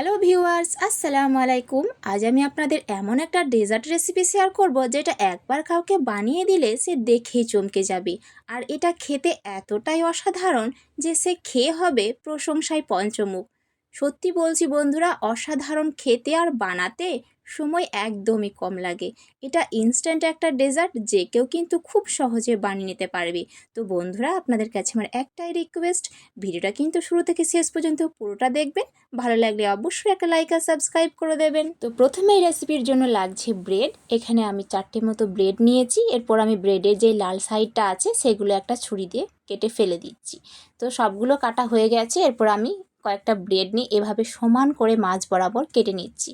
Hello viewers আসসালামু আলাইকুম আজ আমি আপনাদের এমন একটা ডেজার্ট রেসিপি শেয়ার করব যেটা একবার কাউকে বানিয়ে দিলে সে দেখেই চমকে যাবে। আর এটা খেতে এতটাই অসাধারণ যে সে খেয়ে হবে প্রশংসায় পঞ্চমুখ। সত্যি বলছি বন্ধুরা, অসাধারণ খেতে আর বানাতে সময় একদমই কম লাগে। এটা ইনস্ট্যান্ট একটা ডেজার্ট যে কেউ কিন্তু খুব সহজে বানিয়ে নিতে পারবে। তো বন্ধুরা, আপনাদের কাছে আমার একটাই রিকোয়েস্ট ভিডিওটা কিন্তু শুরু থেকে শেষ পর্যন্ত পুরোটা দেখবেন। ভালো লাগলে অবশ্যই একটা লাইক আর সাবস্ক্রাইব করে দেবেন। তো প্রথমে এই রেসিপির জন্য লাগছে ব্রেড এখানে আমি চারটে মতো ব্রেড নিয়েছি। এরপর আমি ব্রেডের যে লাল সাইডটা আছে, সেগুলো একটা ছুরি দিয়ে কেটে ফেলে দিচ্ছি। তো সবগুলো কাটা হয়ে গেছে। এরপর আমি কয়েকটা ব্রেড নিয়ে এভাবে সমান করে মাছ বরাবর কেটে নিচ্ছি।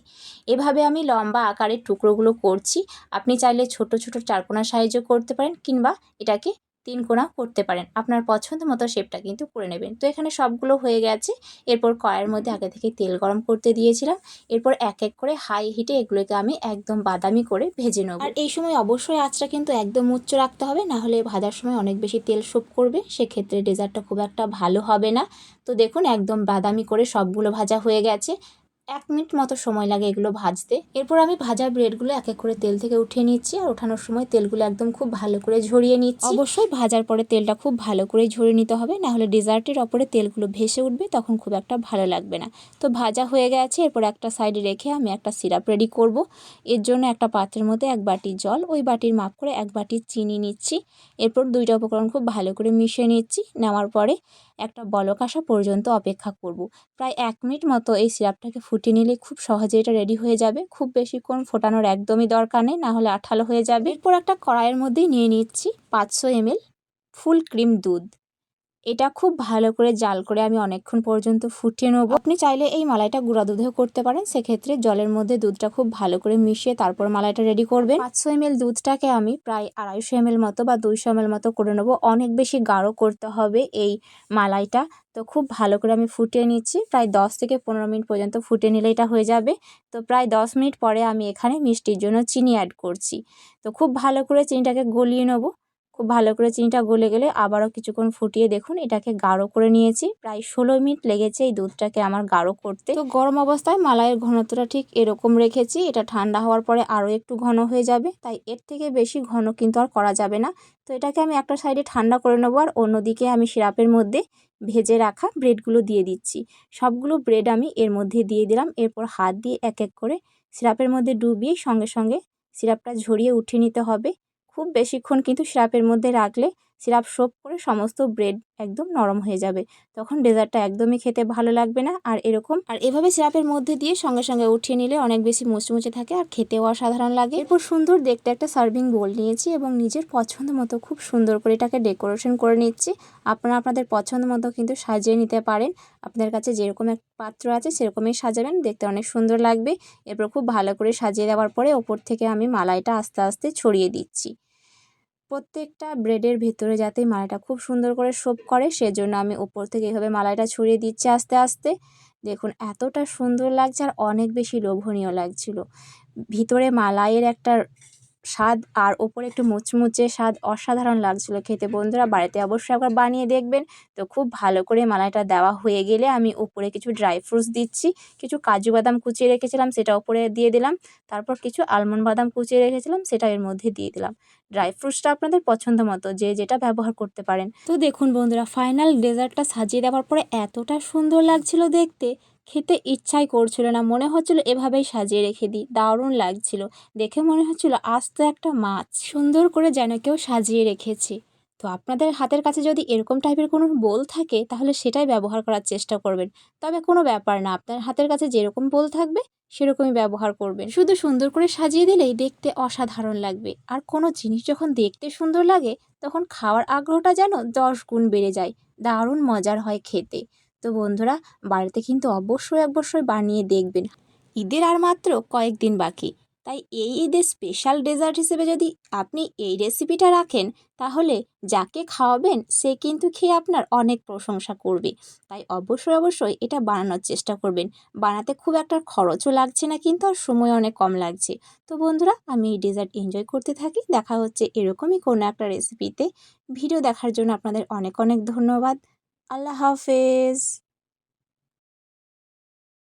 এভাবে আমি লম্বা আকারের টুকরোগুলো করছি। আপনি চাইলে ছোট, ছোটো চারকোনা সাইজও করতে পারেন কিংবা এটাকে তিন কোনা করতে পারেন। আপনার পছন্দ মতো শেপটা কিন্তু করে নেবেন। তো এখানে সবগুলো হয়ে গেছে। এরপর কড়াইয়ের মধ্যে আগে থেকে তেল গরম করতে দিয়েছিলাম। এরপর এক এক করে হাই হিটে এগুলোকে আমি একদম বাদামি করে ভেজে নেব। আর এই সময় অবশ্যই আঁচটা কিন্তু একদম উচ্চ রাখতে হবে, না হলে ভাজার সময় অনেক বেশি তেল সোপ করবে। সেক্ষেত্রে ডেজার্টটা খুব একটা ভালো হবে না। তো দেখুন, একদম বাদামি করে সবগুলো ভাজা হয়ে গেছে। এক মিনিট মতো সময় লাগে এগুলো ভাজতে। এরপর আমি ভাজা ব্রেডগুলো এক এক করে তেল থেকে উঠিয়ে নিচ্ছি আর ওঠানোর সময় তেলগুলো একদম খুব ভালো করে ঝরিয়ে নিচ্ছি। অবশ্যই ভাজার পরে তেলটা খুব ভালো করে ঝরিয়ে নিতে হবে, না হলে ডেজার্টের ওপরে তেলগুলো ভেসে উঠবে, তখন খুব একটা ভালো লাগবে না। তো ভাজা হয়ে গেছে, এরপর একটা সাইডে রেখে আমি একটা সিরাপ রেডি করব। এর জন্য একটা পাত্রের মধ্যে এক বাটি জল, ওই বাটির মাপ করে এক বাটি চিনি নিচ্ছি। এরপর দুইটা উপকরণ খুব ভালো করে মিশিয়ে নিচ্ছি। নেওয়ার পরে একটা বলক আসা পর্যন্ত অপেক্ষা করব। প্রায় এক মিনিট মতো এই সিরাপটাকে ফুটিয়ে নিলে খুব সহজে এটা রেডি হয়ে যাবে। খুব বেশিক্ষণ ফোটানোর একদমই দরকার নেই, না হলে আঠালো হয়ে যাবে। এরপর একটা কড়াইয়ের মধ্যেই নিয়ে নিচ্ছি পাঁচশো এমএল ফুল ক্রিম দুধ। এটা খুব ভালো করে জাল করে আমি অনেকক্ষণ পর্যন্ত ফুটিয়ে নেব। আপনি চাইলে এই মালাইটা গুঁড়া দুধেও করতে পারেন। সেক্ষেত্রে জলের মধ্যে দুধটা খুব ভালো করে মিশিয়ে তারপর মালাইটা রেডি করবেন। পাঁচশো এম দুধটাকে আমি প্রায় আড়াইশো এম মতো বা দুইশো এম মতো করে নেব। অনেক বেশি গাঢ় করতে হবে এই মালাইটা। তো খুব ভালো করে আমি ফুটিয়ে নিচ্ছি। প্রায় দশ থেকে পনেরো মিনিট পর্যন্ত ফুটিয়ে নিলে এটা হয়ে যাবে। তো প্রায় দশ মিনিট পরে আমি এখানে মিষ্টির জন্য চিনি অ্যাড করছি। তো খুব ভালো করে চিনিটাকে গলিয়ে নেব। খুব ভালো করে চিনিটা গলে গেলে আবারও কিছুক্ষণ ফুটিয়ে দেখুন, এটাকে গাঢ় করে নিয়েছি। প্রায় ষোলো মিনিট লেগেছে এই দুধটাকে আমার গাঢ় করতে। তো গরম অবস্থায় মালাইয়ের ঘনত্বটা ঠিক এরকম রেখেছি, এটা ঠান্ডা হওয়ার পরে আরও একটু ঘন হয়ে যাবে। তাই এর থেকে বেশি ঘন কিন্তু আর করা যাবে না। তো এটাকে আমি একটা সাইডে ঠান্ডা করে নেব আর অন্যদিকে আমি সিরাপের মধ্যে ভেজে রাখা ব্রেডগুলো দিয়ে দিচ্ছি। সবগুলো ব্রেড আমি এর মধ্যে দিয়ে দিলাম, এরপর হাত দিয়ে এক এক করে সিরাপের মধ্যে ডুবিয়ে সঙ্গে সঙ্গে সিরাপটা ঝরিয়ে উঠিয়ে নিতে হবে। খুব বেশিক্ষণ কিন্তু সিরাপের মধ্যে রাখলে সিরাপ সোপ করে সমস্ত ব্রেড একদম নরম হয়ে যাবে। তখন ডেজার্টটা একদমই খেতে ভালো লাগবে না। আর এরকম, আর এভাবে সিরাপের মধ্যে দিয়ে সঙ্গে সঙ্গে উঠিয়ে নিলে অনেক বেশি মুচমুচে থাকে আর খেতেও অসাধারণ লাগে। এরপর সুন্দর দেখতে একটা সার্ভিং বোল নিয়েছি এবং নিজের পছন্দ মতো খুব সুন্দর করে এটাকে ডেকোরেশন করে নিচ্ছি। আপনারা আপনাদের পছন্দ মতো কিন্তু সাজিয়ে নিতে পারেন। আপনাদের কাছে যেরকম এক পাত্র আছে সেরকমই সাজাবেন, দেখতে অনেক সুন্দর লাগবে। এরপর খুব ভালো করে সাজিয়ে দেওয়ার পরে ওপর থেকে আমি মালাইটা আস্তে আস্তে ছড়িয়ে দিচ্ছি। প্রত্যেকটা ব্রেডের ভিতরে যাতে মালাইটা খুব সুন্দর করে শোপ করে, সেজন্য আমি উপর থেকে এভাবে মালাইটা ছড়িয়ে দিচ্ছি আস্তে আস্তে। দেখুন, এতটা সুন্দর লাগছে আর অনেক বেশি লোভনীয় লাগছিল। ভিতরে মালাইয়ের একটা স্বাদ আর ওপরে একটু মুচমুচে স্বাদ অসাধারণ লাগছিল খেতে। বন্ধুরা, বাড়িতে অবশ্যই একবার বানিয়ে দেখবেন। তো খুব ভালো করে মালাইটা দেওয়া হয়ে গেলে আমি উপরে কিছু ড্রাই ফ্রুটস দিচ্ছি, কিছু কাজু বাদাম কুচিয়ে রেখেছিলাম, সেটা উপরে দিয়ে দিলাম, তারপর কিছু আলমন্ড বাদাম কুচিয়ে রেখেছিলাম, সেটা এর মধ্যে দিয়ে দিলাম। ড্রাই ফ্রুটসটা আপনাদের পছন্দ মতো, যে যেটা ব্যবহার করতে পারেন। তো দেখুন বন্ধুরা, ফাইনাল ডেজার্টটা সাজিয়ে দেওয়ার পরে এতটা সুন্দর লাগছিল দেখতে। খেতে ইচ্ছাই করছিল না। মনে হচ্ছিল এভাবেই সাজিয়ে রেখে দিই। দারুণ লাগছিল। দেখে মনে হচ্ছিল আস্ত একটা মাছ। সুন্দর করে যেন কেউ সাজিয়ে রেখেছে। তো আপনাদের হাতের কাছে যদি এরকম টাইপের কোনো বোল থাকে, তাহলে সেটাই ব্যবহার করার চেষ্টা করবেন। তবে কোনো ব্যাপার না, আপনার হাতের কাছে যেরকম বোল থাকবে, সেরকমই ব্যবহার করবেন। শুধু সুন্দর করে সাজিয়ে দিলেই দেখতে অসাধারণ লাগবে। আর কোনো জিনিস যখন দেখতে সুন্দর লাগে, তখন খাওয়ার আগ্রহটা যেন দশ গুণ বেড়ে যায়। দারুণ মজার হয় খেতে। তো বন্ধুরা, বাড়িতে কিন্তু অবশ্যই অবশ্যই বানিয়ে দেখবেন। ঈদের আর মাত্র কয়েকদিন বাকি। তাই এই ঈদের স্পেশাল ডেজার্ট হিসেবে যদি আপনি এই রেসিপিটা রাখেন, তাহলে যাকে খাওয়াবেন, সে কিন্তু খেয়ে আপনার অনেক প্রশংসা করবে। তাই অবশ্যই অবশ্যই এটা বানানোর চেষ্টা করবেন। বানাতে খুব একটা খরচও লাগছে না কিন্তু আর সময় অনেক কম লাগছে। তো বন্ধুরা, আমি এই ডেজার্ট এনজয় করতে থাকি। দেখা হচ্ছে এরকমই কোনো একটা রেসিপিতে ভিডিও দেখার জন্য আপনাদের অনেক অনেক ধন্যবাদ। আল্লাহ হাফেজ